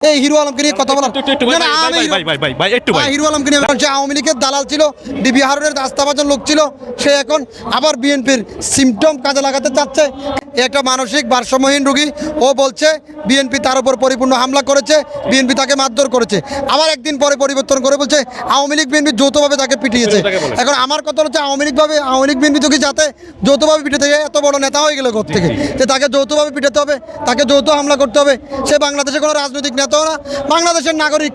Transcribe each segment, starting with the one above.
এই হিরো আলমকে নিয়ে কথা বলার হিরো আলমকে নিয়ে সে আওয়ামী লীগের দালাল ছিল ডিবি হারুনের আস্থাভাজন লোক ছিল সে এখন আবার বিএনপির সিমটম কাজে লাগাতে চাচ্ছে। একটা মানসিক ভারসাম্যহীন রোগী ও বলছে বিএনপি তার উপর পরিপূর্ণ হামলা করেছে বিএনপি তাকে মারধর করেছে। আবার একদিন পরে পরিবর্তন করে বলছে আওয়ামী লীগ বিএনপি যৌথভাবে তাকে পিটিয়েছে। এখন আমার কথা হচ্ছে আওয়ামী লীগ ভাবে আওয়ামী লীগ বিএনপি কি যাতে যৌথভাবে পিটাতে এত বড় নেতা হয়ে গেল থেকে। যে তাকে যৌথভাবে পিটাতে হবে তাকে যৌথ হামলা করতে হবে সে বাংলাদেশে কোনো রাজনৈতিক নেতাও না। বাংলাদেশের নাগরিক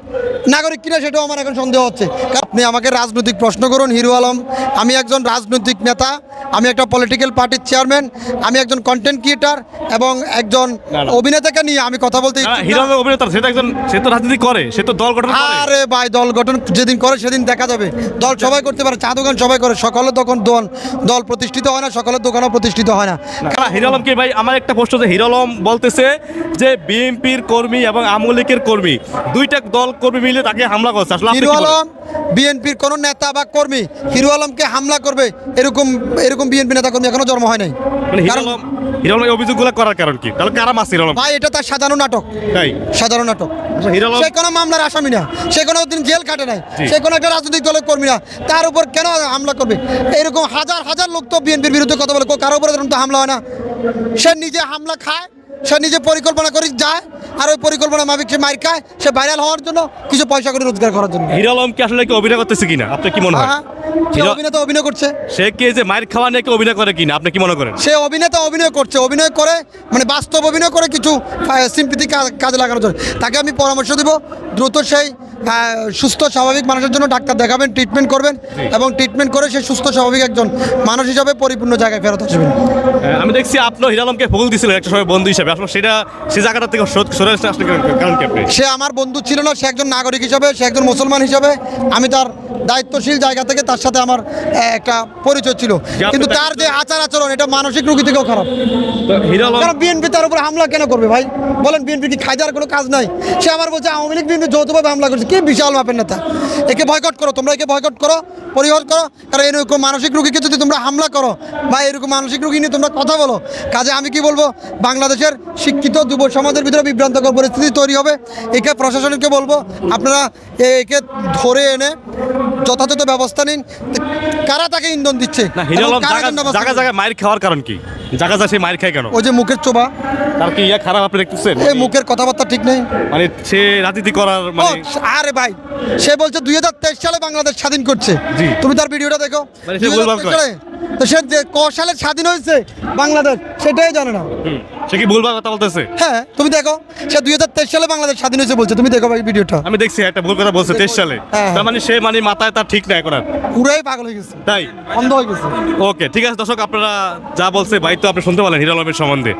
নাগরিক কিনা সেটাও আমার এখন সন্দেহ হচ্ছে। আপনি আমাকে রাজনৈতিক প্রশ্ন করুন হিরো আলম। আমি একজন রাজনৈতিক নেতা। আমি একটা পলিটিক্যাল পার্টির চেয়ারম্যান আমি একজন কন্টেন্ট ক্রিয়েটার এবং একজন। অভিনেতাকে নিয়ে আমি কথা বলতে অভিনেতা সে একজন সে তো রাজনীতি করে সে তো দল গঠন আরে ভাই দল গঠন যেদিন করে সেদিন দেখা যাবে। দল সবাই করতে পারে চা দোকান সবাই করে সকলের দোকান দোকান দল প্রতিষ্ঠিত হয় না সকলের দোকানও প্রতিষ্ঠিত হয় না। না, হিরো আলমকে ভাই আমার একটা প্রশ্ন যে হিরো আলম বলতেছে যে বিএনপির কর্মী এবং আওয়ামী লীগের কর্মী দুইটা দল কর্মী মিলে তাকে হামলা করছে আসলে হিরো আলম বিএনপির কোন নেতা বা কর্মী হিরো আলমকে হামলা করবে এরকম এরকম বিএনপি নেতা কর্মী এখনও জন্ম হয় নাই। মানে হিরো কারণ আলম হিরো আলম এই অভিযোগগুলো করার কারণ কি? তাহলে কারা মাস হিরো ভাই এটা তার সাধারণ নাটক। তাই? সাধারণ নাটক। আচ্ছা, সে কোনো মামলার আসামি না। সে কোনো দিন জেল কাটে নাই। সে কোনো একটা রাজনৈতিক দলের কর্মী না। তার উপর কেন হামলা করবে? এরকম হাজার হাজার লোক তো বিএনপির বিরুদ্ধে কথা বলে কারও উপরে তো হামলা হয় না। সে নিজে হামলা খায় সে নিজে পরিকল্পনা করে যায় আর ওই পরিকল্পনা মাফিক সে মার খায় সে ভাইরাল হওয়ার জন্য কিছু পয়সা করে রোজগার করার জন্য। হিরো আলম কি আসলে কি অভিনয় করতেছে কিনা? আপনি কি মনে হয়? অভিনেতা অভিনয় করছে। সে কি যে মায়ের খাওয়া নিয়ে কি অভিনয় করে কিনা? আপনি কি মনে করেন? সে অভিনেতা অভিনয় করছে অভিনয় করে মানে বাস্তব অভিনয় করে কিছু সিম্পিতি কাজে লাগানোর জন্য। তাকে আমি পরামর্শ দিব দ্রুত সেই সুস্থ স্বাভাবিক মানুষের জন্য ডাক্তার দেখাবেন ট্রিটমেন্ট করবেন এবং ট্রিটমেন্ট করে সে সুস্থ স্বাভাবিক একজন মানুষ হিসাবে পরিপূর্ণ জায়গায় ফেরত আসবেন। হ্যাঁ, আমি দেখছি আপনি হিরো আলমকে ফুল দিয়েছিলেন একটা সময় বন্ধু হিসাবে। আসলে সেটা সে জায়গাটা থেকে সরে- আসলে কারণ- কি সে আমার বন্ধু ছিল না সে একজন নাগরিক হিসাবে সে একজন মুসলমান হিসাবে। আমি তার দায়িত্বশীল জায়গা থেকে তার সাথে আমার একটা পরিচয় ছিল। কিন্তু তার যে আচার আচরণ এটা মানসিক রোগী থেকেও খারাপ। কারণ বিএনপি তার উপর হামলা কেন করবে ভাই? বলেন বিএনপি কি খাই দেওয়ার কোনো কাজ নাই? সে আবার বলছে আওয়ামী লীগ বিএনপি যৌথভাবে হামলা করছে। কি বিশাল মাপের নেতা? একে বয়কট করো তোমরা একে বয়কট করো পরিহার করো কারণ এরকম মানসিক রোগীকে যদি তোমরা হামলা করো বা এরকম মানসিক রোগী নিয়ে তোমরা কথা বলো কাজে আমি কি বলব? বাংলাদেশের শিক্ষিত যুব সমাজের ভিতরে বিভ্রান্তকর পরিস্থিতি তৈরি হবে। একে প্রশাসনকে বলব আপনারা একে ধরে এনে যথাযথ ব্যবস্থা নিন। কারা তাকে ইন্ধন দিচ্ছে? জায়গায় মায়ের খাওয়ার কারণ কি? জায়গা জায়গায় সে মায়ের খায় কেন? ওই যে মুখের চোবা। তার কি ইয়া খারাপ আপনি দেখতেছেন? এই মুখের কথাবার্তা ঠিক নেই। মানে সে রাজনীতি করার মানে আরে ভাই সে বলছে দুই হাজার তেইশ সালে বাংলাদেশ স্বাধীন করছে। তুমি তার ভিডিওটা দেখো। মানে সে 2023 ভুলভাল কয়। সালে তো সে যে ক সালে স্বাধীন হয়েছে বাংলাদেশ সেটাই জানে না। সে কি ভুলভাল কথা বলতেছে? হ্যাঁ তুমি দেখো সে দুই সালে বাংলাদেশ স্বাধীন হয়েছে বলছে তুমি দেখো ভাই ভিডিওটা। আমি দেখছি একটা ভুল কথা বলছে তেইশ সালে। হ্যাঁ। তার মানে সে মানে মাথায় তার ঠিক নাই এখন পুরাই পাগল হয়ে গেছে। তাই? অন্ধ হয়ে গেছে। ওকে ঠিক আছে দর্শক আপনারা যা বলছে ভাই তো আপনি শুনতে পারলেন হিরো আলমের সম্বন্ধে।